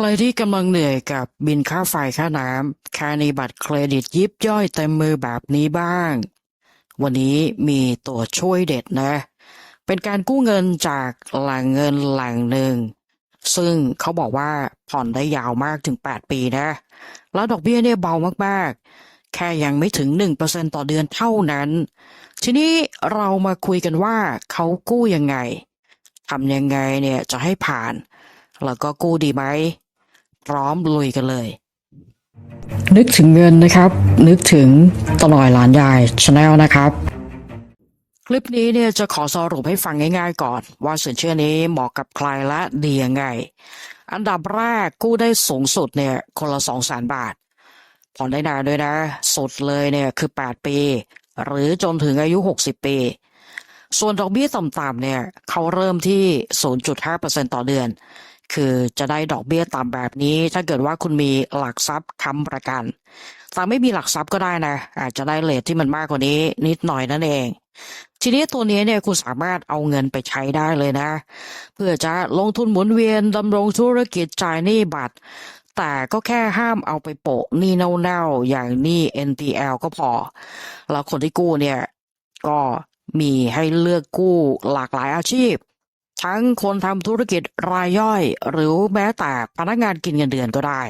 ใครที่กำลังเหนื่อยกับบินค่าไฟค่าน้ำค่าในบัตรเครดิตยิบย่อยเต็มมือแบบนี้บ้าง วันนี้มีตัวช่วยเด็ดนะ เป็นการกู้เงินจากแหล่งเงินแหล่งหนึ่ง ซึ่งเขาบอกว่าผ่อนได้ยาวมากถึง 8 ปีนะ แล้วดอกเบี้ยเนี่ยเบามากๆ แค่ยังไม่ถึง 1%ต่อเดือนเท่านั้น ทีนี้เรามาคุยกันว่าเขากู้ยังไงทำยังไงเนี่ยจะให้ผ่าน แล้วก็กู้ดีไหม พร้อมลุยกันเลย นึกถึงเงินนะครับ นึกถึงตลอยหลานยายชาแนลนะครับคลิปนี้เนี่ยจะขอสรุปให้ฟังง่ายๆก่อน ว่าสินเชื่อนี้เหมาะกับใครและดียังไง อันดับแรกกู้ได้สูงสุดเนี่ยคนละสองแสนบาท ผ่อนได้นานด้วยนะ สุดเลยเนี่ยคือ 8 ปี หรือจนถึงอายุ 60 ปี ส่วนดอกเบี้ยต่ำๆเนี่ยเขาเริ่มที่ 0.5%ต่อเดือน คือจะได้ดอกเบี้ยต่ำแบบนี้ ถ้าเกิดว่าคุณมีหลักทรัพย์ค้ำประกัน แต่ไม่มีหลักทรัพย์ก็ได้นะ อาจจะได้เลทที่มันมากกว่านี้นิดหน่อยนั่นเอง ทีนี้ตัวนี้เนี่ยคุณสามารถเอาเงินไปใช้ได้เลยนะ เพื่อจะลงทุนหมุนเวียนดำรงธุรกิจจ่ายหนี้บัตร แต่ก็แค่ห้ามเอาไปโปะหนี้เน่าๆอย่างหนี้ NPL ก็พอ แล้วคนที่กู้เนี่ยก็มีให้เลือกกู้หลากหลายอาชีพ ทั้งคนทำธุรกิจรายย่อย หรือแม้แต่พนักงานกินเงินเดือนก็ได้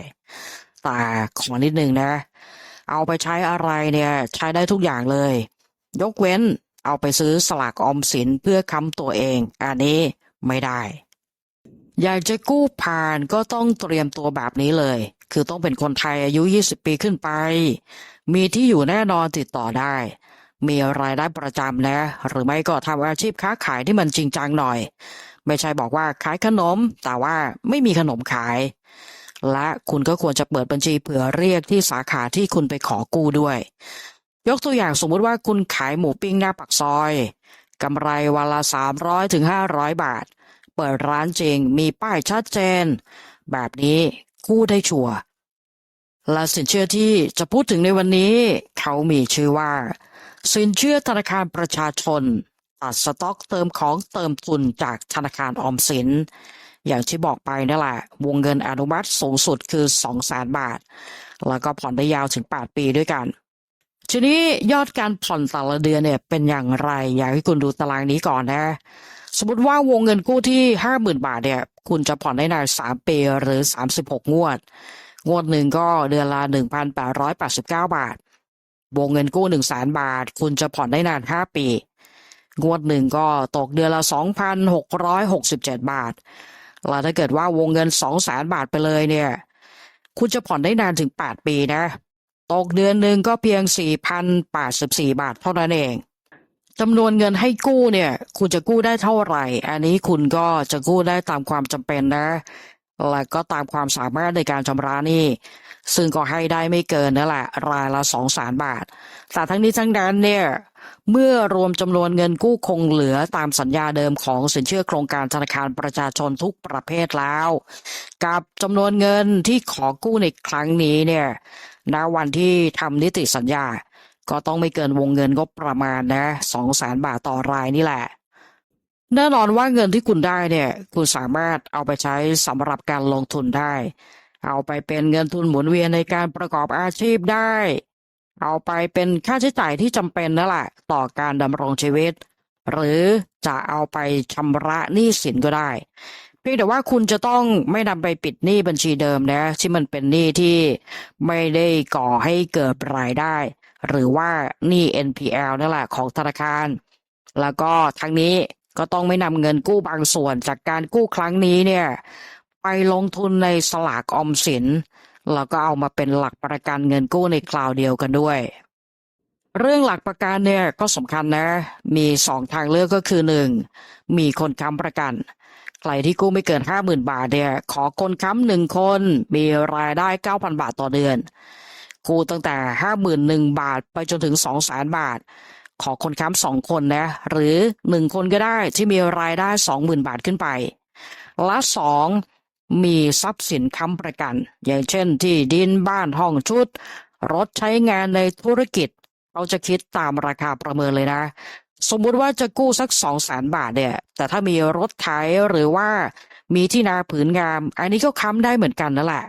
แต่ขอนิดนึงนะ เอาไปใช้อะไรเนี่ยใช้ได้ทุกอย่างเลย ยกเว้นเอาไปซื้อสลากออมสินเพื่อค้ำตัวเอง อันนี้ไม่ได้ อยากจะกู้ผ่านก็ต้องเตรียมตัวแบบนี้เลย คือต้องเป็นคนไทยอายุ 20 ปีขึ้นไป มีที่อยู่แน่นอนติดต่อได้ มีรายได้ประจำนะ หรือไม่ก็ทำอาชีพค้าขายที่มันจริงจังหน่อย ไม่ใช่บอกว่าขายขนม แต่ว่าไม่มีขนมขาย และคุณก็ควรจะเปิดบัญชีเผื่อเรียกที่สาขาที่คุณไปขอกู้ด้วย ยกตัวอย่างสมมุติว่าคุณขายหมูปิ้งหน้าปากซอยกำไรวันละ300ถึง500 บาท เปิดร้านจริงมีป้ายชัดเจน แบบนี้กู้ได้ชัวร์และสินเชื่อที่จะพูดถึงในวันนี้ เขามีชื่อว่า สินเชื่อธนาคารประชาชนตัดสต็อกเติมของเติมทุนจากธนาคารออมสิน อย่างที่บอกไปนั่นแหละ วงเงินอนุมัติสูงสุดคือ 200,000บาท แล้วก็ผ่อนได้ยาวถึง 8 ปีด้วยกัน ทีนี้ยอดการผ่อนแต่ละเดือนเนี่ยเป็นอย่างไร อยากให้คุณดูตารางนี้ก่อนนะ สมมติว่าวงเงินกู้ที่ 50,000 บาทเนี่ย คุณจะผ่อนได้นาน 3 ปีหรือ 36 งวด งวดหนึ่งก็เดือนละ 1,889 บาท วงเงินกู้1 0 0 0 0 0บาท คุณจะผ่อนได้นาน5ปี งวดหนึ่งก็ตกเดือนละ2,667บเจ็ดบาท แล้วถ้าเกิดว่าวงเงิน200,000บาทไปเลยเนี่ย คุณจะผ่อนได้นานถึง8ปีนะ ตกเดือนหนึ่งก็เพียง4,084บาทเท่านั้นเองจำนวนเงินให้กู้เนี่ย คุณจะกู้ได้เท่าไหร่ อันนี้คุณก็จะกู้ได้ตามความจำเป็นนะ และก็ตามความสามารถในการชำระหนี้ ซึ่งก็ให้ได้ไม่เกินนั่นแหละ รายละ2 0 0 0 0บาท แต่ทั้งนี้ทั้งนั้นเนี่ยเมื่อรวมจำนวนเงินกู้คงเหลือตามสัญญาเดิมของสินเชื่อโครงการธนาคารประชาชนทุกประเภทแล้ว กับจำนวนเงินที่ขอกู้ในครั้งนี้เนี่ยณวันที่ทำนิติสัญญา ก็ต้องไม่เกินวงเงินก็ประมาณนะสองแสนบาทต่อรายนี่แหละ แน่นอนว่าเงินที่คุณได้เนี่ย คุณสามารถเอาไปใช้สำหรับการลงทุนได้ เอาไปเป็นเงินทุนหมุนเวียนในการประกอบอาชีพได้ เอาไปเป็นค่าใช้จ่ายที่จำเป็นนั่นแหละต่อการดำรงชีวิต หรือจะเอาไปชำระหนี้สินก็ได้เพียงแต่ว่าคุณจะต้องไม่นำไปปิดหนี้บัญชีเดิมนะที่มันเป็นหนี้ที่ไม่ได้ก่อให้เกิดรายได้ หรือว่าหนี้ NPL นั่นแหละของธนาคาร แล้วก็ทั้งนี้ ก็ต้องไม่นำเงินกู้บางส่วนจากการกู้ครั้งนี้เนี่ยไปลงทุนในสลากออมสิน แล้วก็เอามาเป็นหลักประกันเงินกู้ในคราวเดียวกันด้วย เรื่องหลักประกันเนี่ยก็สำคัญนะ มีสองทางเลือกก็คือหนึ่งมีคนค้ำประกันใครที่กู้ไม่เกินห้าหมื่นบาทเนี่ยขอคนค้ำหนึ่งคนมีรายได้เก้าพันบาทต่อเดือนกู้ตั้งแต่ห้าหมื่นหนึ่งบาทไปจนถึงสองแสนบาท ขอคนค้ำสองคนนะ หรือหนึ่งคนก็ได้ที่มีรายได้สองหมื่นบาทขึ้นไป และสองมีทรัพย์สินค้ำประกัน อย่างเช่นที่ดินบ้านห้องชุด รถใช้งานในธุรกิจเขาจะคิดตามราคาประเมินเลยนะ สมมุติว่าจะกู้สักสองแสนบาทเนี่ย แต่ถ้ามีรถไถหรือว่ามีที่นาผืนงาม อันนี้ก็ค้ำได้เหมือนกันนั่นแหละ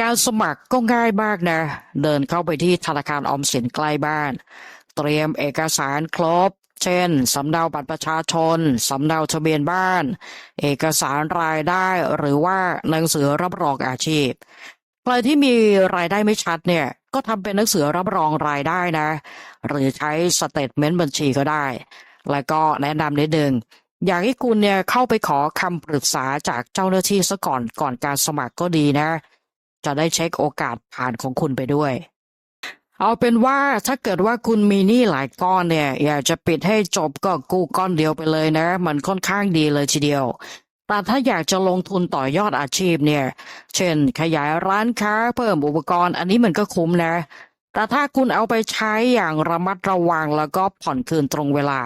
การสมัครก็ง่ายมากนะ เดินเข้าไปที่ธนาคารออมสินใกล้บ้าน เตรียมเอกสารครบ เช่น สำเนาบัตรประชาชน สำเนาทะเบียนบ้าน เอกสารรายได้หรือว่าหนังสือรับรองอาชีพ ใครที่มีรายได้ไม่ชัดเนี่ยก็ทำเป็นหนังสือรับรองรายได้นะ หรือใช้สเตทเมนต์บัญชีก็ได้ แล้วก็แนะนำนิดนึงอยากให้คุณเนี่ยเข้าไปขอคำปรึกษาจากเจ้าหน้าที่ซะก่อนก่อนการสมัครก็ดีนะ จะได้เช็คโอกาสผ่านของคุณไปด้วย เอาเป็นว่าถ้าเกิดว่าคุณมีหนี้หลายก้อนเนี่ย อยากจะปิดให้จบก็กู้ก้อนเดียวไปเลยนะ มันค่อนข้างดีเลยทีเดียวแต่ถ้าอยากจะลงทุนต่อยอดอาชีพเนี่ย เช่น ขยายร้านค้าเพิ่มอุปกรณ์ อันนี้มันก็คุ้มนะ แต่ถ้าคุณเอาไปใช้อย่างระมัดระวังแล้วก็ผ่อนคืนตรงเวลา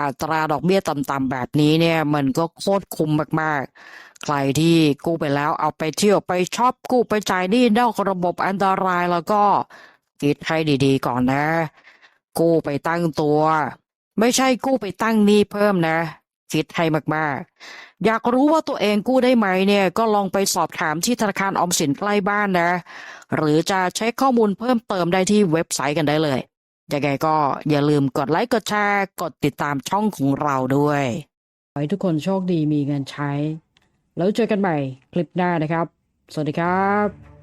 อัตราดอกเบี้ยต่ำๆแบบนี้เนี่ย มันก็โคตรคุ้มมากๆ ใครที่กู้ไปแล้วเอาไปเที่ยวไปชอปกู้ไปจ่ายหนี้นอกระบบอันตรายแล้วก็ คิดให้ดีๆ ก่อนนะ กู้ไปตั้งตัว ไม่ใช่กู้ไปตั้งหนี้เพิ่มนะ คิดให้มากๆ อยากรู้ว่าตัวเองกู้ได้ไหมเนี่ย ก็ลองไปสอบถามที่ธนาคารออมสินใกล้บ้านนะ หรือจะเช็คข้อมูลเพิ่มเติมได้ที่เว็บไซต์กันได้เลยยังไงก็อย่าลืมกดไลค์กดแชร์กดติดตามช่องของเราด้วยขอให้ทุกคนโชคดีมีเงินใช้ แล้วเจอกันใหม่คลิปหน้านะครับ สวัสดีครับ